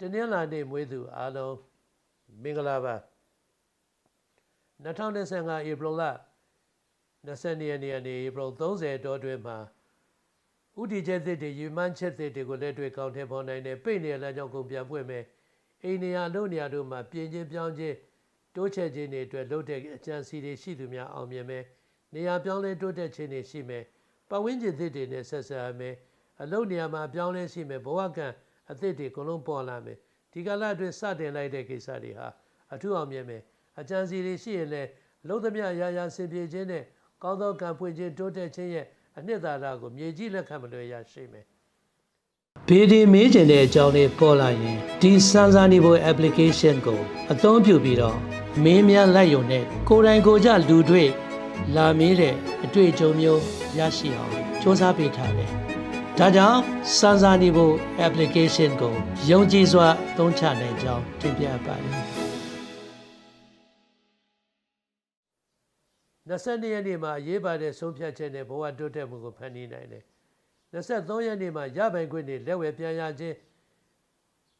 တနင်္လာနေ့မွေးသူအားလုံးမင်္ဂလာပါ2025ဧပြီလ22ရက်နေ့ကနေဧပြီ30တောတွင်မှာဥတီချက်သစ်တွေယူမှန်းချက်သစ်တွေကိုလက်တွေ့ကောင်းထည့်ပေါ်နိုင်တဲ့ပိတ်နေလမ်းကြောင်းကုန်ပြန်ပွင့်မယ်အိန္ဒိယလုံနေရာတို့မှာပြင်ချင်းပြောင်းချင်းတိုးချဲ့ခြင်းတွေအတွက်လုပ်တဲ့အကြံစီတွေရှိသူများအောင်မြင်မယ်နေရာပြောင်းလဲတိုးတက်ခြင်းတွေရှိမယ်ပတ်ဝန်းကျင်သစ်တွေနဲ့ဆက်ဆံရမယ်အလုပ်နေရာမှာပြောင်းလဲရှိမယ်ဘဝကံ အသစ်တွေအကုန်လုံးပေါ်လာမယ်ဒီကာလအတွင်းစတင်လိုက်တဲ့ကိစ္စတွေဟာအထူးအောင်မြင်မယ်အကြံစီတွေရှိရင်လည်းလုံးသမျှရာရာဆင်ပြေခြင်းနဲ့ကောင်းသောကံဖွင့်ခြင်းတိုးတက်ခြင်းရဲ့အနှစ်သာရကိုမြေကြီးလက်ခံမလွယ်ရရှိမယ်ဘေဒီမေးကျင်တဲ့အကြောင်းလေးပေါ်လာရင်ဒီစမ်းစာနေဖို့ application ကိုအသုံးပြုပြီးတော့မင်းများလိုက်ရုံနဲ့ကိုယ်တိုင်ကိုယ်ကြလူတွေ့လာမေးတဲ့အတွေ့အကြုံမျိုးရရှိအောင်စ조사ပေးထားတယ်။ ဒါကြောင့်စမ်းစာနေဖို့ application ကိုယုံကြည်စွာသုံးချနိုင်ကြောင်းတင်ပြပါတယ်။22ရက်နေ့မှာအရေးပါတဲ့ဆုံးဖြတ်ချက်နဲ့ဘဝတိုးတက်မှုကိုဖန်တီးနိုင်တယ်။23ရက်နေ့မှာရပိုင်ခွင့်တွေလက်ဝယ်ပြန်ရခြင်း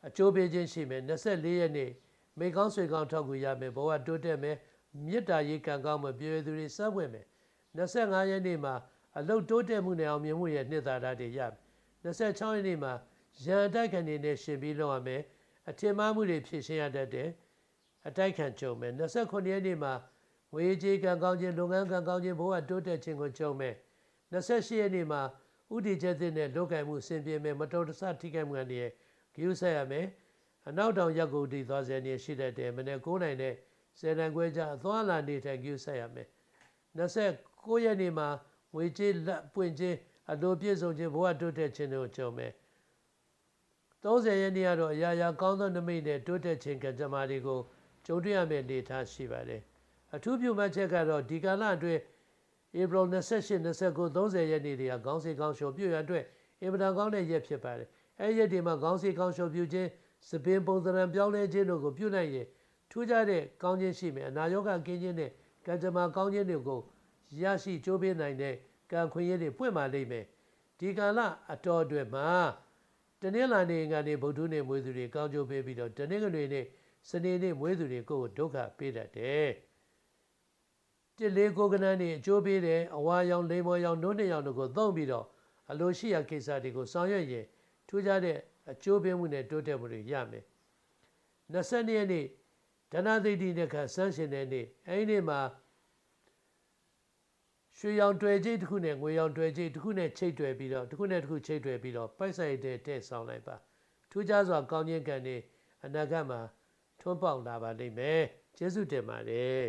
အကျိုးပေးခြင်းရှိမယ်24ရက်နေ့မိကောင်းဆွေကောင်းထောက်ကူရမယ်ဘဝတိုးတက်မယ်မေတ္တာရေးကံကောင်းမှုပြေသူတွေစပ်ဝင်မယ်25ရက်နေ့မှာ အလုတ်တိုးတက်မှုနဲ့အောင်မြင်မှုရဲ့နှစ်သာရတွေရမယ်26ရက်နေ့မှာရန်အတိုက်ခံတွေနဲ့ရှင်ပြီးလုပ်ရမယ်အထင်မှားမှုတွေဖြည့်ရှင်းရတတ်တယ်အတိုက်ခံကြုံမယ်29ရက်နေ့မှာငွေကြေးကံကောင်းခြင်းလုပ်ငန်းကံကောင်းခြင်းဘဝတိုးတက်ခြင်းကိုကြုံမယ်28ရက်နေ့မှာဥတီချက်သစ်နဲ့လုပ်ကံမှုဆင်ပြေမယ်မတော်တဆထိခိုက်မှုတွေဂရုစိုက်ရမယ်အနောက်တောင်ရက်ကိုတီသွားစေနေရှိတတ်တယ်မနေ့9နိုင်နဲ့10နိုင်ခွဲကြအသွားလာနေထိုင်ဂရုစိုက်ရမယ်29ရက်နေ့မှာ ငွေကြေးလက်ပွင့်ခြင်းအလိုပြည့်စုံခြင်းဘဝတိုးတက်ခြင်းတို့ကြုံမယ်30ရက်နေ့ကတော့အရာရာကောင်းသောနမိတ်နဲ့တိုးတက်ခြင်းကံကြမ္မာတွေကိုကြုံတွေ့ရမယ့်အနေအထားရှိပါတယ်အထူးပြုမှတ်ချက်ကတော့ဒီကာလအတွင်းဧပြီ28 29 30ရက်နေ့တွေကခေါင်းစီခေါင်းလျှော်ပြုရအတွက်အင်မတန်ကောင်းတဲ့ရက်ဖြစ်ပါတယ်အဲရက်တွေမှာခေါင်းစီခေါင်းလျှော်ပြုခြင်းစပင်ပုံသဏ္ဍာန်ပြောင်းလဲခြင်းတို့ကိုပြုနိုင်ရင်ထူးခြားတဲ့ကောင်းခြင်းရှိမယ်အနာရောဂါကင်းခြင်းနဲ့ကံကြမ္မာကောင်းခြင်းတွေကို ရရှိကြိုးပေးနိုင်တဲ့ကံခွင့်ရည်တွေပွင့်ပါလိမ့်မယ်ဒီကာလအတော်အတွက်မှာတနင်္လာနေ့ကနေဗုဒ္ဓနေ့မွေးသူတွေကောင်းကျိုးပေးပြီးတော့တနင်္ဂနွေနေ့စနေနေ့မွေးသူတွေကိုဒုက္ခပေးတတ်တယ်တစ်လေးကိုကနန်းနေအကျိုးပေးတယ်အဝါရောင်လိမ္မော်ရောင်နှုတ်နှစ်ရောင်တို့ကိုသုံးပြီးတော့အလိုရှိရာကိစ္စတွေကိုဆောင်ရွက်ရင်ထူးခြားတဲ့အကျိုးပေးမှုနဲ့တိုးတက်မှုတွေရမယ်22ရက်နေ့ဒဏသိတိနဲ့ခါဆန်းရှင်တဲ့နေ့အဲဒီနေ့မှာ ရွှေရောင်တွေ့ကြိတ်တစ်ခုနဲ့ငွေရောင်တွေ့ကြိတ်တစ်ခုနဲ့ချိတ်တွေ့ပြီးတော့တစ်ခုနဲ့တစ်ခုချိတ်တွေ့ပြီးတော့ပိုက်ဆိုင်တဲ့တဲ့ဆောင်လိုက်ပါထူးခြားစွာကောင်းခြင်းကံတွေအနာဂတ်မှာထွန်းပေါက်လာပါလိမ့်မယ်ကျေးဇူးတင်ပါတယ်